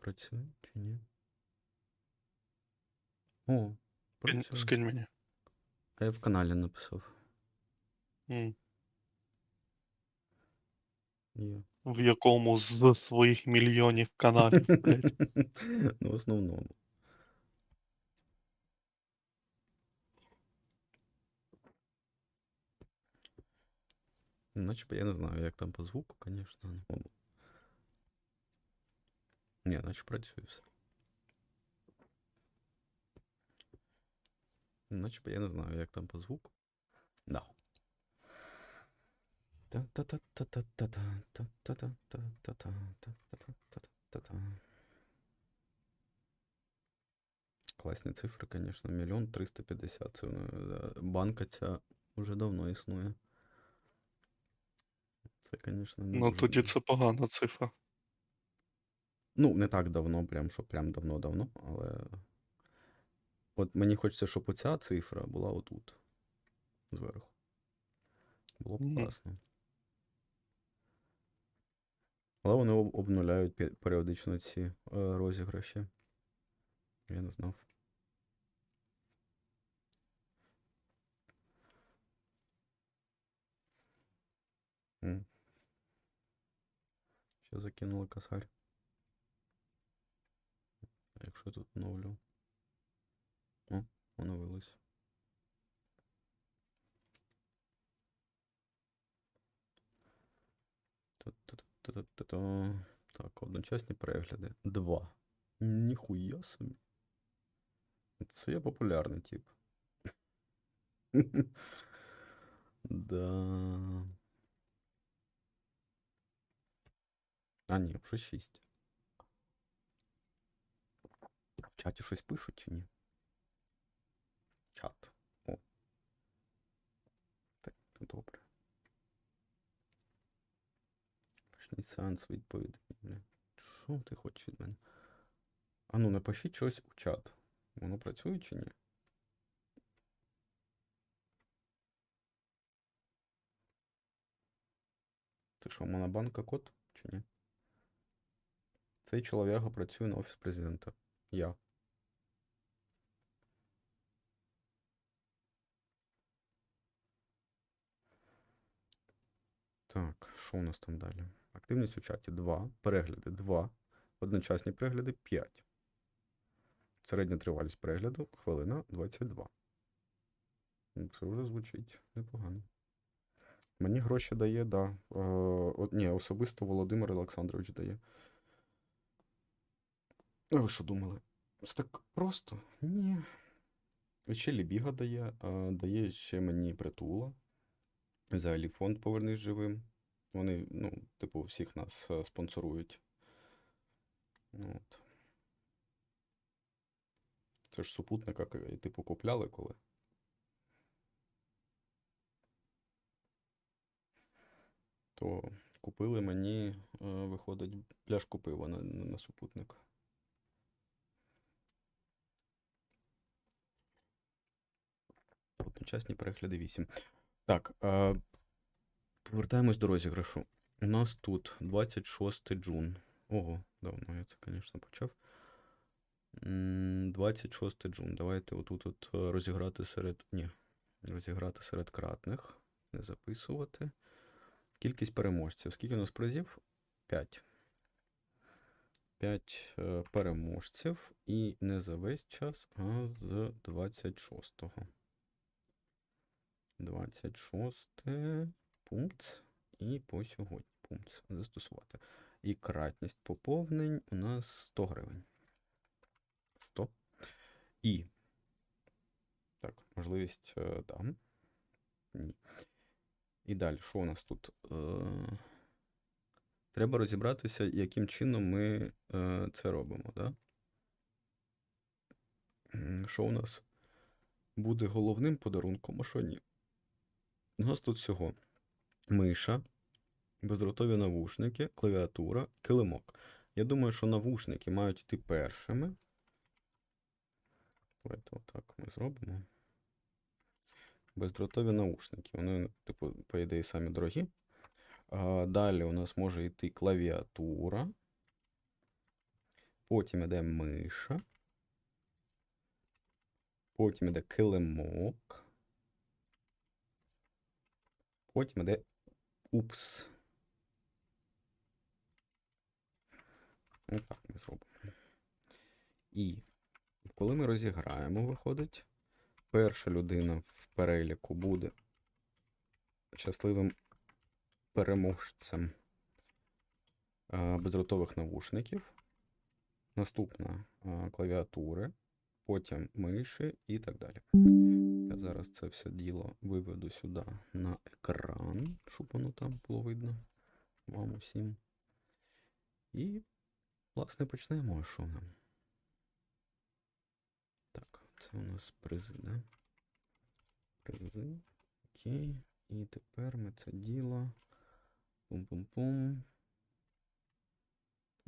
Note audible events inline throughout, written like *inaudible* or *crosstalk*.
працює чи ні? О, Скинь, працює. скинь мені. А я в каналі написав. М. Є. В якому з *laughs* своїх мільйонів каналів, блядь. *laughs* Ну, в основному. Наче б я не знаю, як там по звуку, звісно. Ну. Nē, viņš продюсер. Наче я не знаю, як там по звуку. Да. Класні цифри, звісно, мільйон 350. Це банка ця вже давно існує. Це, звісно, не. Ну дуже... тоді це погана цифра. Ну, не так давно, прям, що прям давно-давно, але. От мені хочеться, щоб оця цифра була отут. Зверху. Було б класно. Але вони обнуляють періодично ці е, розіграші. Я не знав. Ще закинули косарь. А Якщо я тут оновлю. О, оновилось. Так, одночасні перегляди. Два. Ніхуя собі. Це я популярний тип. Да. А, ні, вже шість. А в чаті щось пишуть чи ні? Чат. О. Так, добре. Почніть сеанс відповідей. Бля. Що ти хочеш від мене? А ну, напишіть щось у чат. Воно працює чи ні? Це що, монобанка код чи ні? Цей чоловіка працює на офіс президента. Я. Так, що у нас там далі? Активність у чаті 2, перегляди 2, одночасні перегляди 5. Середня тривалість перегляду хвилина 22. Ну, Це вже звучить непогано. Мені гроші дає, да. Е, ні, особисто Володимир Олександрович дає. А ви що думали? Ось так просто? Ні. Ще Лібіга дає, а дає ще мені притула. Взагалі фонд Повернись живим. Вони, ну, типу, всіх нас е, спонсорують. От. Це ж супутника, типу, купляли коли. То купили мені, е, виходить, пляшку пива на, на, супутник. Одночасні перегляди 8. Так, е, повертаємось до розіграшу. У нас тут 26 джун. Ого, давно я це, звісно, почав. М, 26 джун. Давайте отут от е, розіграти серед. Ні. Розіграти серед кратних. Не записувати. Кількість переможців. Скільки у нас призів? 5. 5 е, переможців. І не за весь час, а з 26-го. 26 пункт. І по сьогодні пункт застосувати. І кратність поповнень у нас 100 гривень. 100. І. Так, можливість е, дам. Ні. І далі, що у нас тут? Е, Треба розібратися, яким чином ми е, це робимо, да? Що у нас буде головним подарунком, а що ні? У нас тут всього миша, бездротові навушники, клавіатура, килимок. Я думаю, що навушники мають йти першими. Давайте отак ми зробимо. Бездротові наушники. Вони, типу, по ідеї, самі дорогі. А, далі у нас може йти клавіатура. Потім іде миша. Потім іде килимок. Потім іде упс. Отак ми зробимо. І коли ми розіграємо, виходить, перша людина в переліку буде щасливим переможцем е, бездротових навушників. Наступна е, клавіатури, потім миші і так далі. Я зараз це все діло виведу сюди на екран, щоб воно там було видно вам усім. І, власне, почнемо. Що нам? Так, це у нас призи, да? Призи. Окей. І тепер ми це діло. Пум-пум-пум.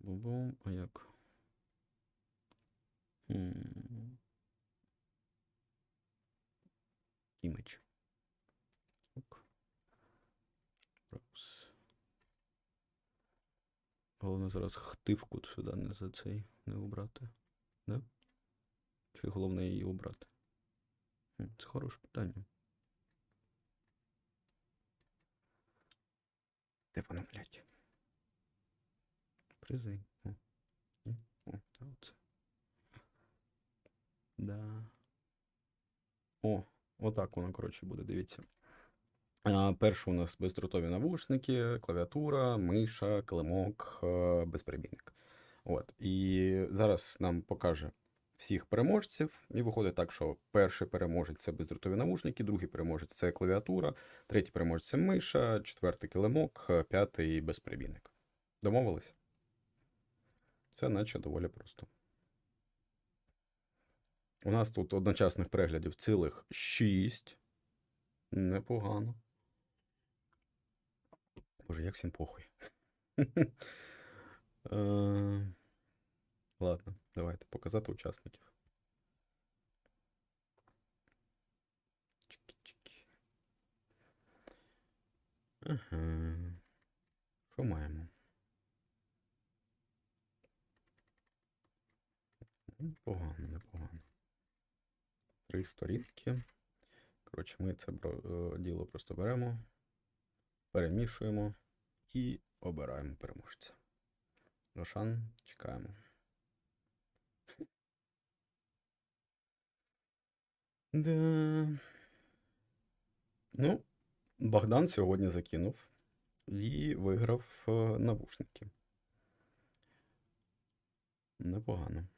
Бум-бум. А як? Хм. Image. Ок. Browse. Головне зараз хтивку сюди не за цей не обрати. Да? Чи головне її обрати? Це хороше питання. Де воно, блядь? Призи. О. Ні? О, та оце. Да. О, отак воно, коротше, буде, дивіться. Перше у нас бездротові навушники, клавіатура, миша, килимок, е, безперебійник. От. І зараз нам покаже всіх переможців. І виходить так, що перший переможець це бездротові навушники, другий переможець це клавіатура, третій переможець це миша, четвертий килимок, е, п'ятий безперебійник. Домовились? Це наче доволі просто. У нас тут одночасних переглядів цілих 6. Непогано. Боже, як всім похуй. *laughs* Е, Ладно, давайте показати учасників. Ага. Що маємо? Непогано. Три сторінки. Коротше, ми це е, діло просто беремо, перемішуємо і обираємо переможця. Рошан, чекаємо. Да. Ну, Богдан сьогодні закинув і виграв е, навушники. Непогано.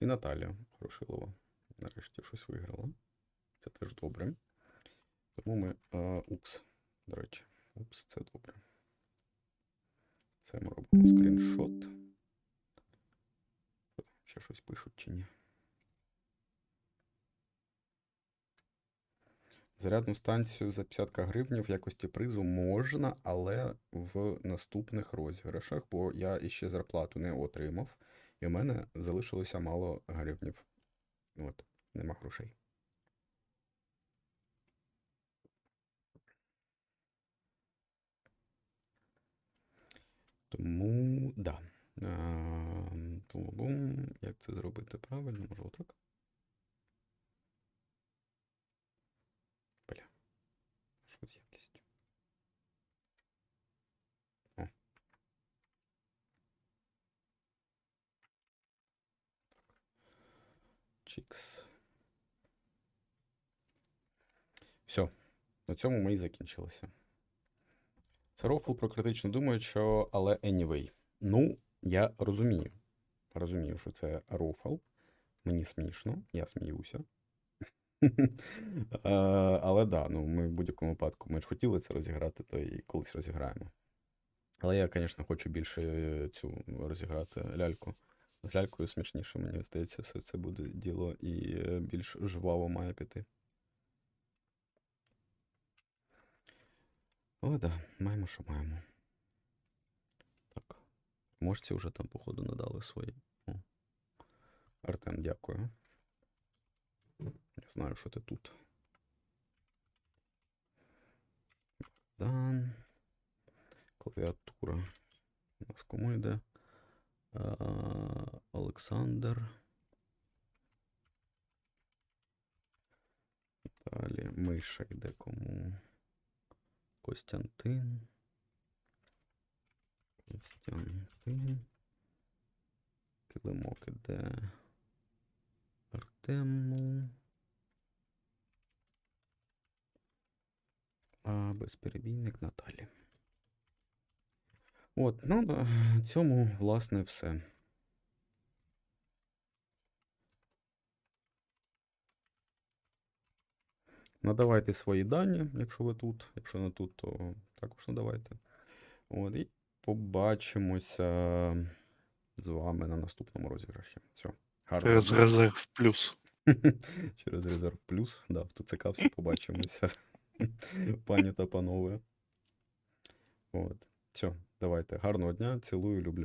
І Наталя Хорошилова нарешті щось виграла. Це теж добре. Тому ми. е, упс, до речі. Упс, це добре. Це ми робимо скріншот. Ще щось пишуть чи ні? Зарядну станцію за 50 гривнів в якості призу можна, але в наступних розіграшах, бо я іще зарплату не отримав, і в мене залишилося мало гривнів. От, нема грошей. Тому, да. Як це зробити правильно? Може отак? Бля. Що з якістю? О. Чікс. Все. На цьому ми і закінчилися. Це рофл про критично думаючого, але anyway. Ну, я розумію. Розумію, що це рофл. Мені смішно, я сміюся. *laughs* Е, Але да, ну ми в будь-якому випадку ми ж хотіли це розіграти, то і колись розіграємо. Але я, звісно, хочу більше е, цю розіграти ляльку. З лялькою смішніше, мені здається, все це буде діло і е, більш жваво має піти. Але да, маємо, що маємо. Так. Можці вже там, походу, надали свої. О. Артем, дякую. Я знаю, що ти тут. Дан. Клавіатура. У нас кому йде? Е, Олександр. Далі Миша йде кому? Костянтин. Костянтин. Килимок іде Артему. А безперебійник Наталі. От, ну, на цьому, власне, все. Надавайте свої дані, якщо ви тут. Якщо не тут, то також надавайте. От, і побачимося з вами на наступному розіграші. Все. Гарного Через резерв плюс. *laughs* Через резерв плюс. Да, в ТЦК все побачимося. *laughs* Пані та панове. От. Все, давайте. Гарного дня. Цілую, люблю.